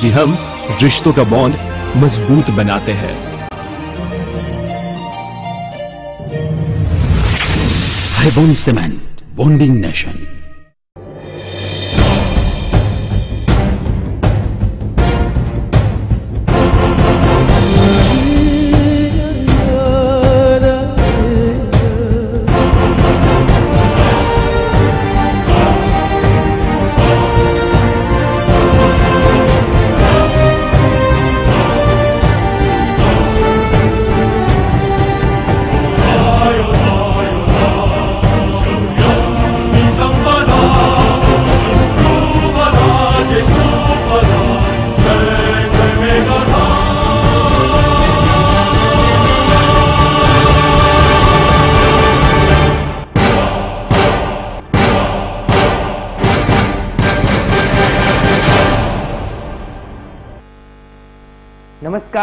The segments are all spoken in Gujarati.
कि हम रिश्तों का बॉन्ड मज़बूत बनाते हैं। High bone cement bonding nation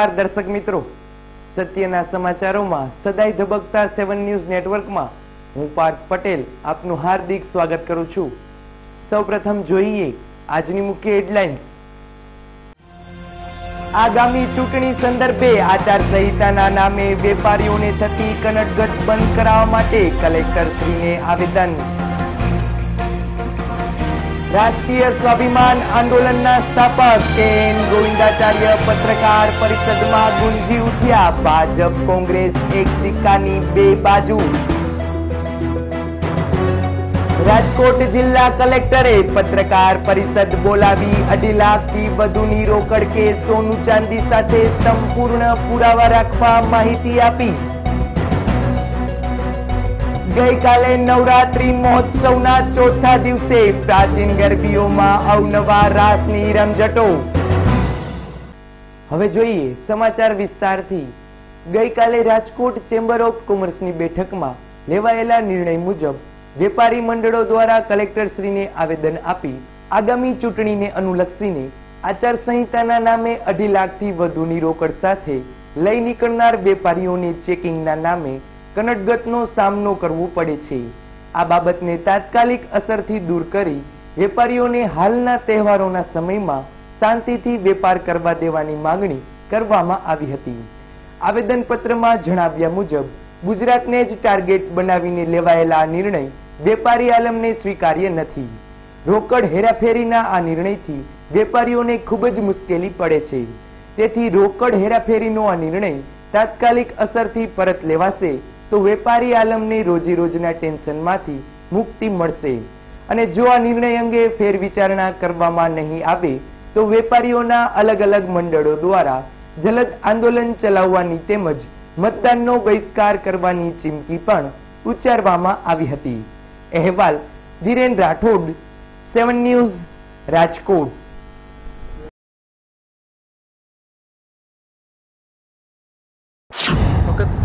નમસ્કાર દર્શક મિત્રો. સત્યના સમાચારોમાં સદાય ધબકતા સેવન ન્યૂઝ નેટવર્કમાં હું પાર્થ પટેલ આપનું હાર્દિક સ્વાગત કરું છું. સૌપ્રથમ જોઈએ આજની મુખ્ય હેડલાઇન્સ. આગામી ચૂંટણી સંદર્ભે આચારસંહિતાના નામે વેપારીઓને થતી કનટગત બંધ કરાવવા માટે કલેક્ટર શ્રીને આવેદન. રાષ્ટ્રીય સ્વાભિમાન આંદોલનના સ્થાપક એન ગોવિંદાચાર્ય પત્રકાર પરિષદમાં ગુંજી ઉઠ્યા ભાજપ કોંગ્રેસ એક સિક્કાની બે બાજુ. રાજકોટ જિલ્લા કલેક્ટરે પત્રકાર પરિષદ બોલાવી અઢી લાખથી વધુની રોકડ કે સોનું ચાંદી સાથે સંપૂર્ણ પુરાવા રાખવા માહિતી આપી. ગઈકાલે નવરાત્રી મહોત્સવના ચોથા દિવસે પ્રાચીન ગરબીઓમાં અવનવા રાસની રમઝટો. હવે જોઈએ સમાચાર વિસ્તારથી. ગઈકાલે રાજકોટ ચેમ્બર ઓફ કોમર્સની બેઠકમાં લેવાયેલા નિર્ણય મુજબ વેપારી મંડળો દ્વારા કલેક્ટરશ્રીને આવેદન આપી આગામી ચૂંટણીને અનુલક્ષીને આચારસંહિતાના નામે અઢી લાખથી વધુની રોકડ સાથે લઈ નીકળનાર વેપારીઓને ચેકિંગના નામે કનટગતનો સામનો કરવો પડે છે. આ બાબતને તાત્કાલિક અસરથી દૂર કરી વેપારીઓને હાલના તહેવારોના સમયમાં શાંતિથી વેપાર કરવા દેવાની માંગણી કરવામાં આવી હતી. આવેદનપત્રમાં જણાવ્યા મુજબ, ગુજરાતને જ ટાર્ગેટ બનાવીને લેવાયેલા આ નિર્ણય વેપારી આલમને સ્વીકાર્ય નથી. રોકડ હેરાફેરીના આ નિર્ણયથી વેપારીઓને ખૂબ જ મુશ્કેલી પડે છે. તેથી રોકડ હેરાફેરીનો આ નિર્ણય તાત્કાલિક અસરથી પરત લેવાશે તો વેપારી આલમને રોજી રોજના ટેન્શનમાંથી મુક્તિ મળશે. અને જો આ નિર્ણય અંગે ફેરવિચારણા કરવામાં નહીં આવે, તો વેપારીઓના અલગ અલગ મંડળો દ્વારા જલદ આંદોલન ચલાવવાની તેમજ મતદાનનો બહિષ્કાર કરવાની ચીમકી પણ ઉચ્ચારવામાં આવી હતી. અહેવાલ ધીરેન રાઠોડ, સેવન ન્યૂઝ, રાજકોટ.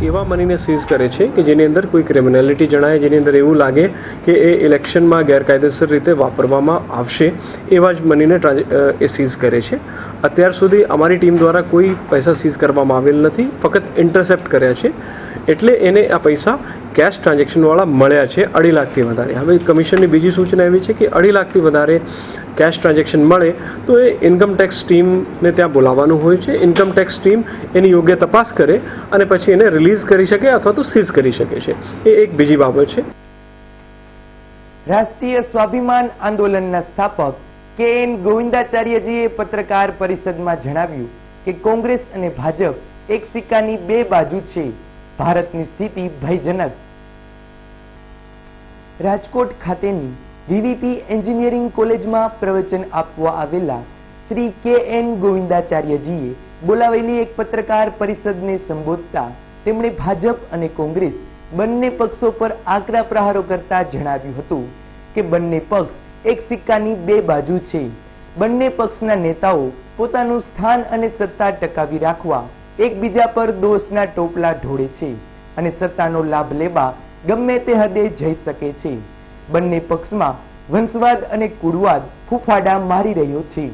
એવા મનીને સીઝ કરે છે કે જેની અંદર કોઈ ક્રિમિનાલિટી જણાય, જેની અંદર એવું લાગે કે એ ઇલેક્શનમાં ગેરકાયદેસર રીતે વાપરવામાં આવશે, એવા જ મનીને એ સીઝ કરે છે. અત્યાર સુધી અમારી ટીમ દ્વારા કોઈ પૈસા સીઝ કરવામાં આવેલ નથી. ફક્ત ઇન્ટરસેપ્ટ કર્યા છે. એટલે એને આ પૈસા કેશ ટ્રાન્ઝેક્શનવાળા મળ્યા છે અઢી લાખથી વધારે. હવે કમિશનની બીજી સૂચના એવી છે કે અઢી લાખથી વધારે કેશ ટ્રાન્ઝેક્શન મળે તો એ ઇન્કમ ટેક્સ ટીમને ત્યાં બોલાવવાનું હોય છે. ઇન્કમ ટેક્સ ટીમ એની યોગ્ય તપાસ કરે અને પછી એને રિલીઝ કરી શકે અથવા તો સીઝ કરી શકે છે. એ એક બીજી બાબત છે. રાષ્ટ્રીય સ્વાભિમાન આંદોલનના સ્થાપક કે એન ગોવિંદાચાર્યજીએ પત્રકાર પરિષદમાં જણાવ્યું કે કોંગ્રેસ અને ભાજપ એક સિક્કાની બે બાજુ છે. ભારતની સ્થિતિ ભયજનક. રાજકોટ ખાતેની વીવીપી એન્જિનિયરિંગ કોલેજમાં પ્રવચન આપવા આવેલા શ્રી કે એન ગોવિંદાચાર્યજીએ બોલાવેલી એક પત્રકાર પરિષદને સંબોધતા તેમણે ભાજપ અને કોંગ્રેસ બંને પક્ષો પર આકરા પ્રહારો કરતા જણાવ્યું હતું કે બંને પક્ષ એક સિક્કાની બે બાજુ છે. બંને પક્ષના નેતાઓ પોતાનું સ્થાન અને સત્તા ટકાવી રાખવા એકબીજા પર દોષના ટોપલા ઢોળે છે અને સત્તાનો લાભ લેવા ગમે તે હદે જઈ શકે છે. બંને પક્ષમાં વંશવાદ અને કુળવાદ ફૂફાડા મારી રહ્યો છે.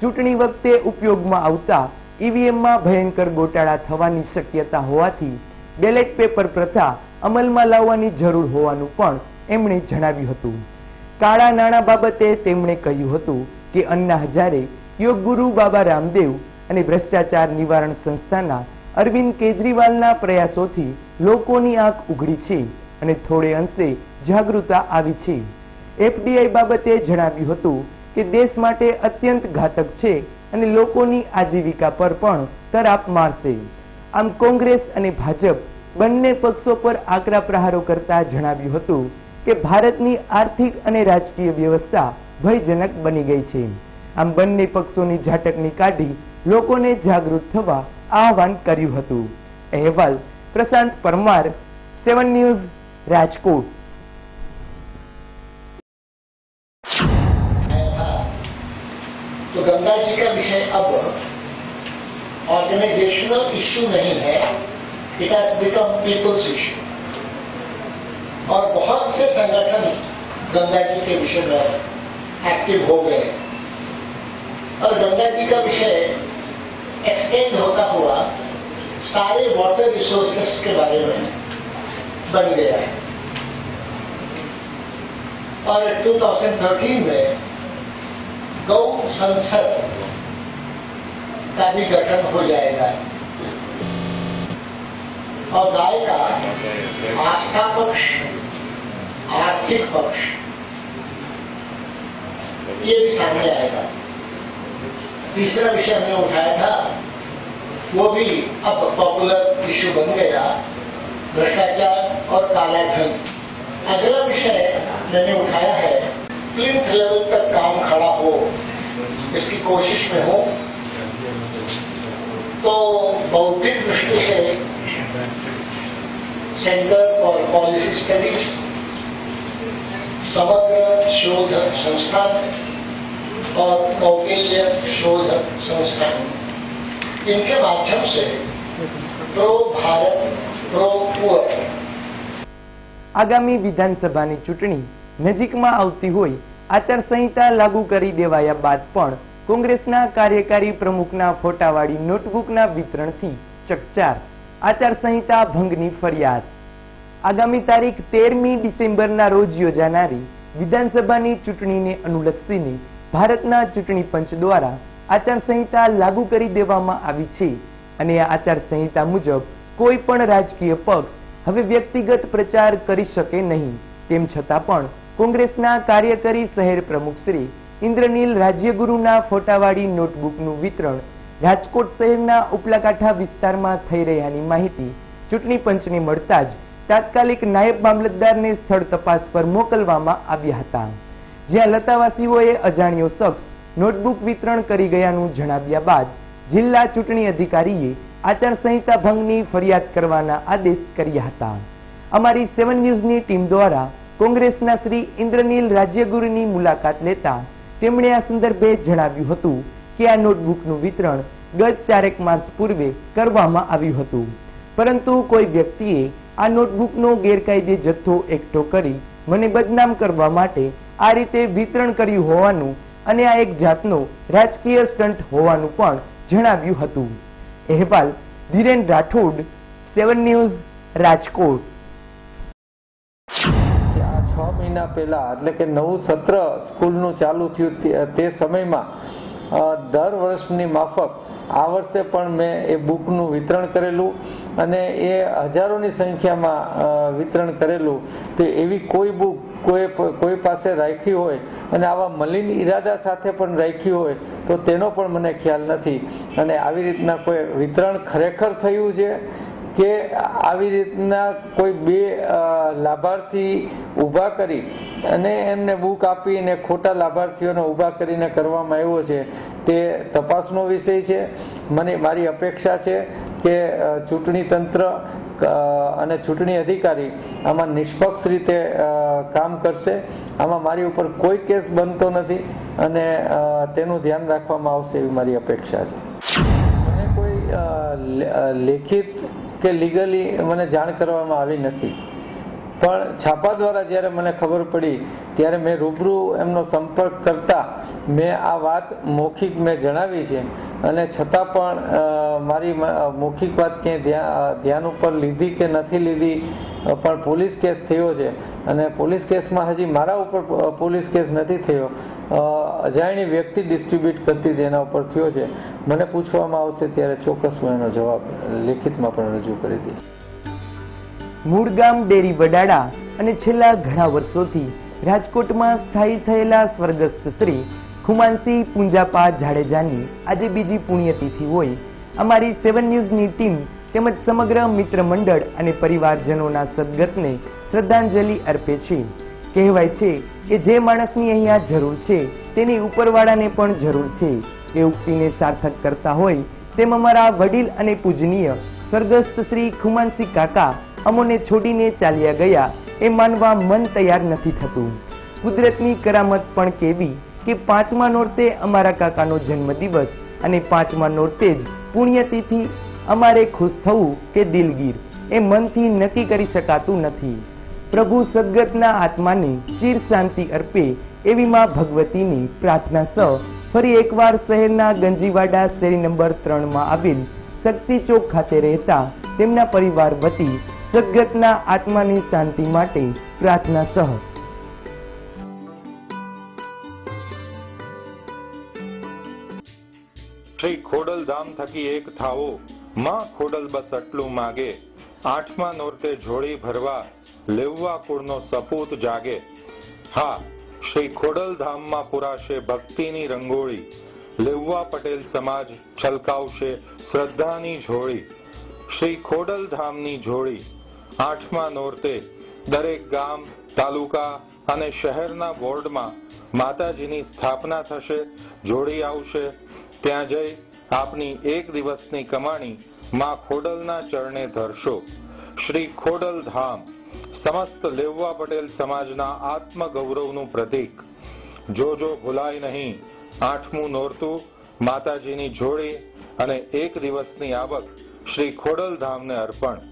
ચૂંટણી વખતે ઉપયોગમાં આવતા ઈવીએમમાં ભયંકર ગોટાળા થવાની શક્યતા હોવાથી બેલેટ પેપર પ્રથા અમલમાં લાવવાની જરૂર હોવાનું પણ એમણે જણાવ્યું હતું. કાળા નાણાં બાબતે તેમણે કહ્યું હતું કે અન્ના હજારે યોગ ગુરુ બાબા રામદેવ અને ભ્રષ્ટાચાર નિવારણ સંસ્થાના અરવિંદ કેજરીવાલના પ્રયાસોથી લોકોની આંખ ઉઘડી છે અને થોડે અંશે જાગૃતતા આવી છે. એફડીઆઈ બાબતે જણાવ્યું હતું કે દેશ માટે અત્યંત ઘાતક છે અને લોકોની આજીવિકા પર પણ તરાપ મારશે. આમ કોંગ્રેસ અને ભાજપ બંને પક્ષો પર આકરા પ્રહારો કરતા જણાવ્યું હતું કે ભારતની આર્થિક અને રાજકીય વ્યવસ્થા ભયજનક બની ગઈ છે. આમ બંને પક્ષોની ઝાટકની કાઢી લોકોને જાગૃત થવા આહવાન કર્યું હતું અહેવાલ પ્રશાંત પરમાર સેવન ન્યૂઝ રાજકોટ तो गंगा जी का विषय अब ऑर्गेनाइजेशनल इश्यू नहीं है it has become people's issue और बहुत से संगठन गंगा जी के विषय में एक्टिव हो गए और गंगा जी का विषय एक्सटेंड होता हुआ सारे वाटर रिसोर्सेस के बारे में बन गया है। और 2013 में गौ संसद का भी गठन हो जाएगा। और गाय का आस्था पक्ष, आर्थिक पक्ष, ये भी सामने आएगा। तीसरा विषय हमने उठाया था, वो भी अब पॉपुलर इश्यू बन गया, भ्रष्टाचार और काला धन अगला विषय मैंने उठाया है प्लिंथ लेवल तक काम खड़ा हो, इसकी कोशिश में हो। तो बौद्धिक दृष्टि से सेंटर फॉर पॉलिसी स्टडीज़ समग्र शोध संस्थान और कौटिल्य शोध संस्थान इनके माध्यम से प्रो भारत प्रो पुअर આગામી વિધાનસભાની ચૂંટણી નજીકમાં આવતી હોય આચારસંહિતા લાગુ કરી દેવાયા બાદ પણ કોંગ્રેસના કાર્યકારી પ્રમુખના ફોટાવાળી નોટબુકના વિતરણથી ચકચાર આચારસંહિતા ભંગની ફરિયાદ આગામી તારીખ તેરમી ડિસેમ્બરના રોજ યોજાનારી વિધાનસભાની ચૂંટણીને અનુલક્ષીને ભારતના ચૂંટણી પંચ દ્વારા આચારસંહિતા લાગુ કરી દેવામાં આવી છે અને આ આચારસંહિતા મુજબ કોઈ પણ રાજકીય પક્ષ હવે વ્યક્તિગત પ્રચાર કરી શકે નહીં. તેમ છતાં પણ કોંગ્રેસના કાર્યકારી શહેર પ્રમુખ શ્રી ઇન્દ્રનીલ રાજ્યગુરુના ફોટાવાળી નોટબુકનું વિતરણ રાજકોટ શહેરના ઉપલાકાંઠા વિસ્તારમાં થઈ રહ્યાની માહિતી ચૂંટણી પંચને મળતા જ તાત્કાલિક નાયબ મામલતદારને સ્થળ તપાસ પર મોકલવામાં આવ્યા હતા. જ્યાં લતાવાસીઓએ અજાણ્યો શખ્સ નોટબુક વિતરણ કરી ગયાનું જણાવ્યા બાદ જિલ્લા ચૂંટણી અધિકારીએ આચારસંહિતા ભંગની ફરિયાદ કરવાના આદેશ કર્યા હતા. અમારી સેવન ન્યૂઝની ટીમ દ્વારા કોંગ્રેસના શ્રી ઇન્દ્રનીલ રાજ્યગુરુની મુલાકાત લેતા તેમણે આ સંદર્ભે જણાવ્યું હતું કે આ નોટબુકનું વિતરણ ગત ચારેક માસ પૂર્વે કરવામાં આવ્યું હતું. પરંતુ કોઈ વ્યક્તિએ આ નોટબુકનો ગેરકાયદે જથ્થો એકઠો કરી મને બદનામ કરવા માટે આ રીતે વિતરણ કર્યું હોવાનું અને આ એક જાતનો રાજકીય સ્ટન્ટ હોવાનું પણ જણાવ્યું હતું. અહેવાલ ધીરેન રાઠોડ, સેવન ન્યૂઝ, રાજકોટ. છ મહિના પહેલા, એટલે કે નવું સત્ર સ્કૂલનું ચાલુ થયું તે સમયમાં દર વર્ષની માફક આ વર્ષે પણ મેં એ બુકનું વિતરણ કરેલું અને એ હજારોની સંખ્યામાં વિતરણ કરેલું. તો એવી કોઈ બુક કોઈ કોઈ પાસે રાખી હોય અને આવા મલિન ઈરાદા સાથે પણ રાખી હોય તો તેનો પણ મને ખ્યાલ નથી. અને આવી રીતના કોઈ વિતરણ ખરેખર થયું છે કે આવી રીતના કોઈ બે લાભાર્થી ઊભા કરી અને એમને બુક આપીને ખોટા લાભાર્થીઓને ઊભા કરીને કરવામાં આવ્યો છે, તે તપાસનો વિષય છે. મને, મારી અપેક્ષા છે કે ચૂંટણી તંત્ર અને ચૂંટણી અધિકારી આમાં નિષ્પક્ષ રીતે કામ કરશે. આમાં મારી ઉપર કોઈ કેસ બનતો નથી અને તેનું ધ્યાન રાખવામાં આવશે એવી મારી અપેક્ષા છે. મને કોઈ લેખિત કે લીગલી મને જાણ કરવામાં આવી નથી. પણ છાપા દ્વારા જ્યારે મને ખબર પડી, ત્યારે મેં રૂબરૂ એમનો સંપર્ક કરતા મેં આ વાત મૌખિક મેં જણાવી છે. અને છતાં પણ મારી મૌખિક વાત ક્યાંય ધ્યા- ધ્યાન ઉપર લીધી કે નથી લીધી પણ પોલીસ કેસ થયો છે. અને પોલીસ કેસમાં હજી મારા ઉપર પોલીસ કેસ નથી થયો. અજાણી વ્યક્તિ ડિસ્ટ્રીબ્યુટ કરતી તેના ઉપર થયો છે. મને પૂછવામાં આવશે ત્યારે ચોક્કસ હું એનો જવાબ લેખિતમાં પણ રજૂ કરી દઈશ. મૂળ ગામ ડેરી વડાડા અને છેલ્લા ઘણા વર્ષોથી રાજકોટમાં સ્થાયી થયેલા સ્વર્ગસ્થ શ્રી ખુમાનસિંહ પુંજાપા જાડેજાની આજે બીજી પુણ્યતિથિ હોય. અમારી સેવન ન્યૂઝની ટીમ તેમજ સમગ્ર મિત્ર મંડળ અને પરિવારજનોના સદગતને શ્રદ્ધાંજલિ અર્પે છે. કહેવાય છે કે જે માણસની અહીંયા જરૂર છે તેની ઉપરવાળાને પણ જરૂર છે. એ ઉક્તિને સાર્થક કરતા હોય તેમ અમારા વડીલ અને પૂજનીય સ્વર્ગસ્થ શ્રી ખુમાનસિંહ કાકા અમોને છોડીને ચાલ્યા ગયા. એ માનવા મન તૈયાર નથી થતું. કુદરતની કરામત પણ કેવી કે પાંચમા નોરતે અમારા કાકાનો જન્મદિવસ અને પાંચમા નોરતે જ પુણ્યતિથિ અમારે ખુશ થવું કે દિલગીર. એ મનથી નક્કી કરી શકાતું નથી. પ્રભુ સદગતના આત્માને ચીર શાંતિ અર્પે એવી માં ભગવતીની પ્રાર્થના સ ફરી એકવાર શહેરના ગંજીવાડા શેરી નંબર ત્રણમાં આવેલ શક્તિ ચોક ખાતે રહેતા તેમના પરિવાર વતી સદગતના આત્માની શાંતિ માટે પ્રાર્થના સહ. શ્રી ખોડલધામ થકી એક થાવો. માં ખોડલ બસ આટલું માગે. આઠમા નોરતે જોડી ભરવા લેવવા કુળનો સપૂત જાગે. હા, શ્રી ખોડલ ધામમાં પુરાશે ભક્તિની રંગોળી. લેવવા પટેલ સમાજ છલકાવશે શ્રદ્ધાની જોડી શ્રી ખોડલધામની જોડી આઠમા નોરતે દરેક ગામ, તાલુકા અને શહેરના વોર્ડમાં માતાજીની સ્થાપના થશે, જોડી આવશે. ત્યાં જઈ આપની એક દિવસની કમાણી માં ખોડલના ચરણે ધરશો. શ્રી ખોડલ ધામ, સમસ્ત લેવવા પટેલ સમાજના આત્મગૌરવનું પ્રતીક. જોજો ભૂલાય નહીં, આઠમું નોરતું માતાજીની જોડી અને એક દિવસની આવક શ્રી ખોડલ ધામને અર્પણ.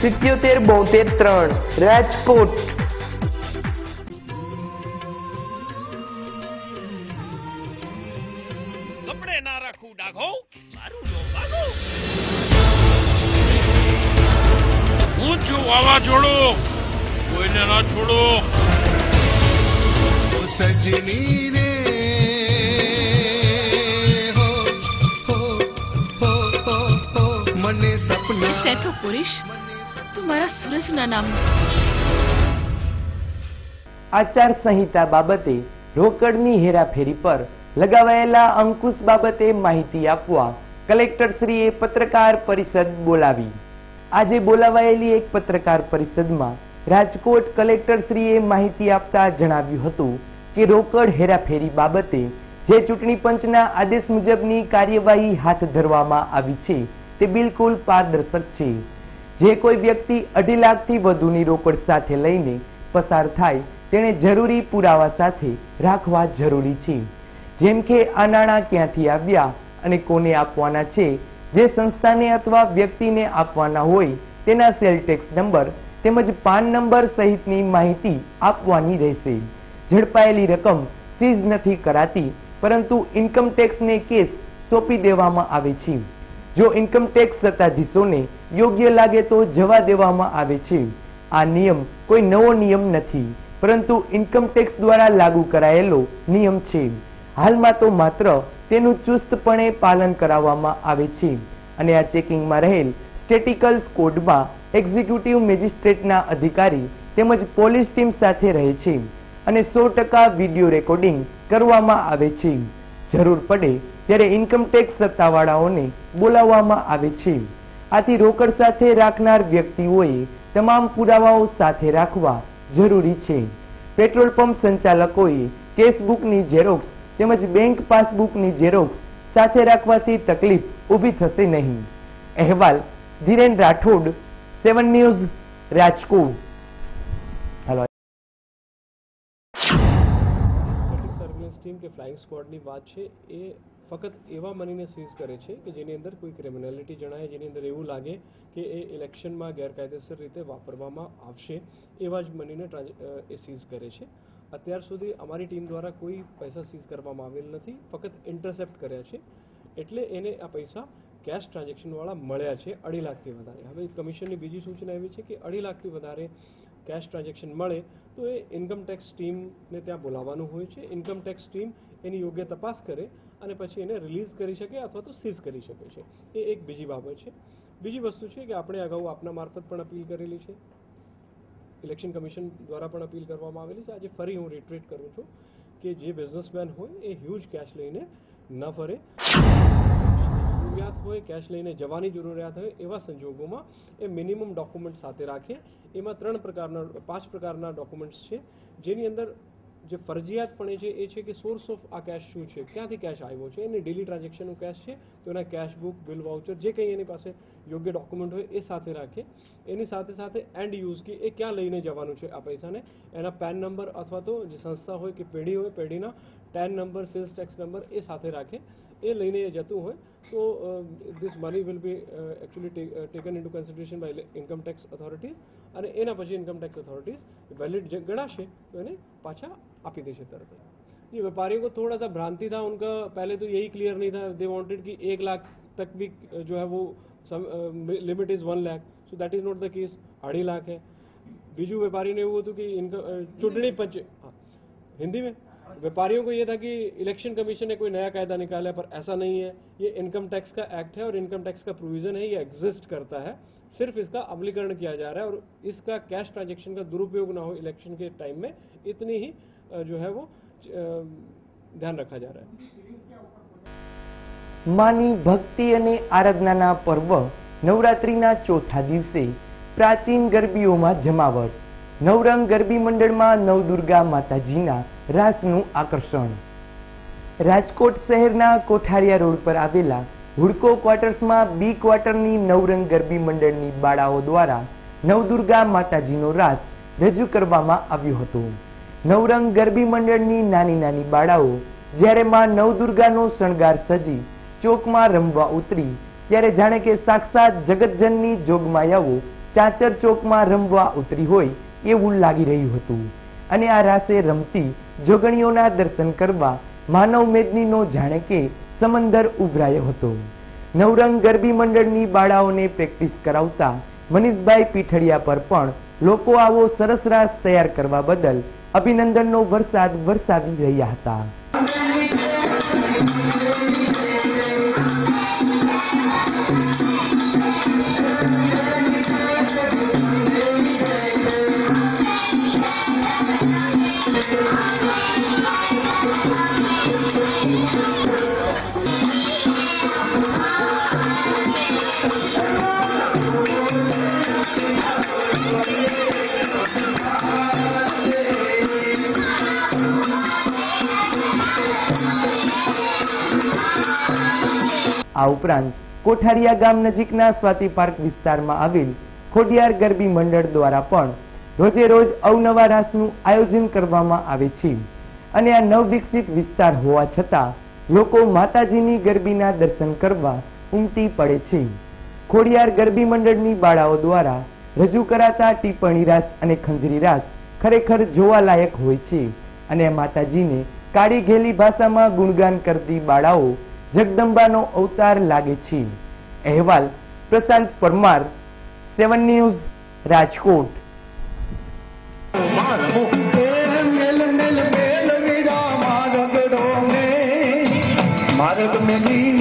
સિત્યોતેર બોતેર ત્રણ રાજકોટ કપડે ના રાખું ડાઘો મારું નો ભાગો હું છું વાવાઝોડું કોઈને ના છોડો સજની રે હો હો હો હો હો મને સપના સેઠો પુરુષ તું મારા સૂરજના નામ. આચાર સંહિતા બાબતે રોકડની હેરાફેરી પર લગાવાયેલા અંકુશ બાબતે માહિતી આપવા કલેક્ટરશ્રીએ પત્રકાર પરિષદ બોલાવી. આજે બોલાવાયેલી એક પત્રકાર પરિષદમાં રાજકોટ કલેક્ટરશ્રીએ માહિતી આપતા જણાવ્યું હતું કે રોકડ હેરાફેરી બાબતે જે ચૂંટણી પંચના આદેશ મુજબની કાર્યવાહી હાથ ધરવામાં આવી છે, તે બિલકુલ પારદર્શક છે. જે કોઈ વ્યક્તિ અઢી લાખથી વધુની રોકડ સાથે લઈને પસાર થાય, તેણે જરૂરી પુરાવા સાથે રાખવા જરૂરી છે. જેમ કે આ નાણાં ક્યાંથી આવ્યા અને કોને આપવાના છે, જે સંસ્થાને અથવા વ્યક્તિને આપવાના હોય, તેના સેલ ટેક્સ નંબર તેમજ પાન નંબર સહિતની માહિતી આપવાની રહેશે. ઝડપાયેલી રકમ સીઝ નથી કરાતી, પરંતુ ઇન્કમ ટેક્સને કેસ સોંપી દેવામાં આવે છે. જો ઇન્કમ ટેક્સ સત્તાધીશોને યોગ્ય લાગે તો જવા દેવામાં આવે છે. આ નિયમ કોઈ નવો નિયમ નથી, પરંતુ ઇન્કમ ટેક્સ દ્વારા લાગુ કરાયેલો નિયમ છે. હાલમાં તો માત્ર તેનું ચુસ્તપણે પાલન કરાવવામાં આવે છે અને આ ચેકિંગમાં રહેલ સ્ટેટિકલ કોડમાં એક્ઝિક્યુટિવ મેજિસ્ટ્રેટના અધિકારી તેમજ પોલીસ ટીમ સાથે રહે છે અને સો ટકા વીડિયો રેકોર્ડિંગ કરવામાં આવે છે. જરૂર પડે ત્યારે ઇન્કમ ટેક્સ સત્તાવાળાઓને બોલાવવામાં આવે છે. આથી રોકડ સાથે રાખનાર વ્યક્તિઓએ તમામ પુરાવાઓ સાથે રાખવા જરૂરી છે. પેટ્રોલ પંપ સંચાલકોએ કેશબુકની ઝેરોક્સ તેમજ બેંક પાસબુકની ઝેરોક્સ સાથે રાખવાથી તકલીફ ઊભી થશે નહીં. અહેવાલ Dhiren Rathod, seven news, Rajkot. Team કે ફ્લાઇંગ સ્કવોડની વાત છે, એ ફક્ત એવા મનીને સીઝ કરે છે કે જેની અંદર કોઈ ક્રિમિનાલિટી જણાય, જેની અંદર એવું લાગે કે એ ઇલેક્શનમાં ગેરકાયદેસર રીતે વાપરવામાં આવશે, એવા જ મનીને એ સીઝ કરે છે. અત્યાર સુધી અમારી ટીમ દ્વારા કોઈ પૈસા સીઝ કરવામાં આવેલ નથી, ફક્ત ઇન્ટરસેપ્ટ કર્યા છે. એટલે એને આ પૈસા કેશ ટ્રાન્ઝેક્શનવાળા મળ્યા છે, અઢી લાખથી વધારે. હવે કમિશનની બીજી સૂચના એવી છે કે અઢી લાખથી વધારે કેશ ટ્રાન્ઝેક્શન મળે તો એ ઇન્કમ ટેક્સ ટીમને ત્યાં બોલાવવાનું હોય છે. ઇન્કમ ટેક્સ ટીમ એની યોગ્ય તપાસ કરે અને પછી એને રિલીઝ કરી શકે અથવા તો સીઝ કરી શકે છે. એ એક બીજી બાબત છે. બીજી વસ્તુ છે કે આપણે અગાઉ આપના મારફત પણ અપીલ કરેલી છે. ઇલેક્શન કમિશન દ્વારા પણ અપીલ કરવામાં આવેલી છે. આજે ફરી હું રિટ્રીટ કરું છું કે જે બિઝનેસમેન હોય એ હ્યુજ કેશ લઈને ન ફરે. જરૂરિયાત હોય કેશ લઈને જવાની જરૂરિયાત હોય એવા સંજોગોમાં એ મિનિમમ ડોક્યુમેન્ટ સાથે રાખે એમાં ત્રણ પ્રકારના, પાંચ પ્રકારના ડોક્યુમેન્ટ્સ છે. જેની અંદર જે ફરજિયાતપણે છે એ છે કે સોર્સ ઓફ આ કેશ શું છે, ક્યાંથી કેશ આવ્યો છે, એની ડેલી ટ્રાન્ઝેક્શનનું કેશ છે, તો એના કેશ બુક બિલ વાઉચર જે કંઈ એની પાસે યોગ્ય ડોક્યુમેન્ટ હોય એ સાથે રાખે. એની સાથે સાથે એન્ડ યુઝ કે એ ક્યાં લઈને જવાનું છે આ પૈસાને, એના પેન નંબર અથવા તો જે સંસ્થા હોય કે પેઢી હોય, પેઢીના TAN number sales tax number એ સાથે રાખે. એ લઈને એ જતું હોય તો this money will be actually taken into consideration by income tax authorities અને એના પછી ઇન્કમ ટેક્સ अथॉरिटीज वैलिड गणाशे तो इन्हें पाछा आपी देशे तरफ ये व्यापारियों को थोड़ा सा भ्रांति था उनका पहले तो यही क्लियर नहीं था दे वांटेड कि एक लाख तक भी अ, जो है वो limit is one lakh so that is not the case अढ़ी lakh है बीजू व्यापारी ने वो तो कि इनका अ, चुटनी पंच हाँ, हिंदी में व्यापारियों को ये था कि इलेक्शन कमीशन ने कोई नया कायदा निकाला है पर ऐसा नहीं है ये इनकम टैक्स का एक्ट है और इनकम टैक्स का प्रोविजन है ये एग्जिस्ट करता है सिर्फ इसका अमलीकरण किया जा रहा है और इसका कैश ट्रांजैक्शन का दुरुपयोग ना हो इलेक्शन के टाइम में इतनी ही अ, जो है वो अ, ध्यान रखा जा रहा है માની ભક્તિ અને આરાધનાના પર્વ નવરાત્રિના ચોથા દિવસે પ્રાચીન ગરબીઓમાં જમાવટ નવરંગ ગરબી મંડળમાં નવદુર્ગા માતાજીના રાસનું આકર્ષણ. રાજકોટ શહેરના કોઠારિયા રોડ પર આવેલા હુડકો ક્વાર્ટર્સમાં બી ક્વાર્ટરની નવરંગ ગરબી મંડળની બાળાઓ દ્વારા નવદુર્ગા માતાજીનો રાસ રજૂ કરવામાં આવ્યો હતો. નવરંગ ગરબી મંડળની નાની નાની બાળાઓ જ્યારે માં નવદુર્ગાનો શણગાર સજી, ચોકમાં રમવા ઉતરી, ત્યારે જાણે કે સાક્ષાત જગતજનની જોગમાયાઓ ચાચર ચોકમાં રમવા ઉતરી હોય એવું લાગી રહ્યું હતું. અને આ રાસે રમતી જોગણીઓના દર્શન કરવા માનવ મેદનીનો જાણે કે સમંદર ઉભરાયો હતો. નવરંગ ગરબી મંડળની બાળાઓને પ્રેક્ટિસ કરાવતા મનીષભાઈ પીઠડિયા પર પણ લોકો આવો સરસ રાસ તૈયાર કરવા બદલ અભિનંદનનો વરસાદ વરસાવી રહ્યા હતા. આ ઉપરાંત કોઠારિયા ગામ નજીકના સ્વાતિ પાર્ક વિસ્તારમાં આવેલ ખોડિયાર ગરબી મંડળ દ્વારા પણ રોજે રોજ અવનવા રાસનું આયોજન કરવામાં આવે છે. અને આ નવવિકસિત વિસ્તાર હોવા છતાં લોકો માતાજીની ગરબીના દર્શન કરવા ઉમટી પડે છે. ખોડિયાર ગરબી મંડળની બાળાઓ દ્વારા રજૂ કરાતા ટીપણી રાસ અને ખંજરી રાસ ખરેખર જોવાલાયક હોય છે. અને માતાજીને કાળી ઘેલી ભાષામાં ગુણગાન કરતી બાળાઓ જગદંબાનો અવતાર લાગે છે. અહેવાલ પ્રશાંત પરમાર સેવન ન્યૂઝ રાજકોટ. મેલીને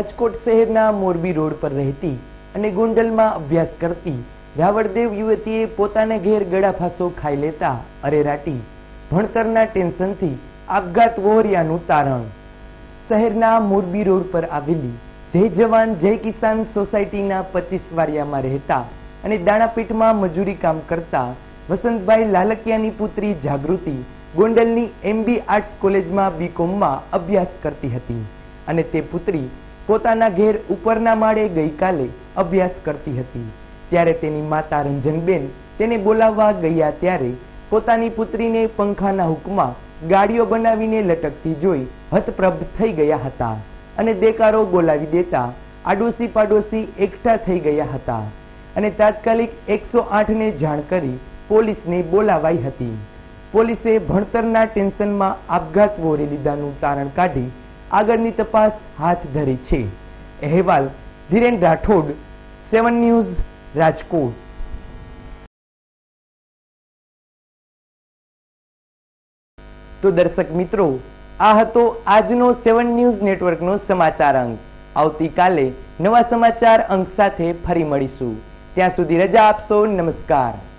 રાજકોટ શહેરના મોરબી રોડ પર રહેતી અને ગોંડલમાં અભ્યાસ કરતી રાવળદેવ યુવતીએ પોતાને ઘેર ગળાફાંસો ખાઈ લેતા અરેરાટી ભણતરના ટેન્શનથી આપઘાત વહોર્યાનું તારણ. શહેરના મોરબી રોડ પર આવેલી જય જવાન જય કિસાન સોસાયટીના પચીસ વારિયામાં રહેતા અને દાણાપીઠમાં મજૂરી કામ કરતા વસંતભાઈ લાલકિયાની પુત્રી જાગૃતિ ગોંડલની એમબી આર્ટ્સ કોલેજમાં બીકોમમાં અભ્યાસ કરતી હતી અને તે પુત્રી પોતાના ઘેર ઉપરના માળે ગઈકાલે અભ્યાસ કરતી હતી. ત્યારે તેની માતા રંજનબેન તેને બોલાવવા ગયા ત્યારે પોતાની પુત્રીને પંખાના હુકમાં ગાડીઓ બનાવીને લટકતી જોઈ હતપ્રભ થઈ ગયા હતા અને દેકારો બોલાવી દેતા આડોશી પાડોશી એકઠા થઈ ગયા હતા અને તાત્કાલિક એકસો આઠને જાણ કરી પોલીસને બોલાવાઈ હતી. પોલીસે ભણતરના ટેન્શનમાં આપઘાત વોરી લીધાનું તારણ કાઢી આગળની તપાસ હાથ ધરી છે. અહેવાલ ધીરેન રાઠોડ, સેવન ન્યૂઝ, રાજકોટ. તો દર્શક મિત્રો, આ હતો આજનો સેવન ન્યૂઝ નેટવર્કનો સમાચાર અંક આવતીકાલે નવા સમાચાર અંક સાથે ફરી મળીશું. ત્યાં સુધી રજા આપશો. નમસ્કાર.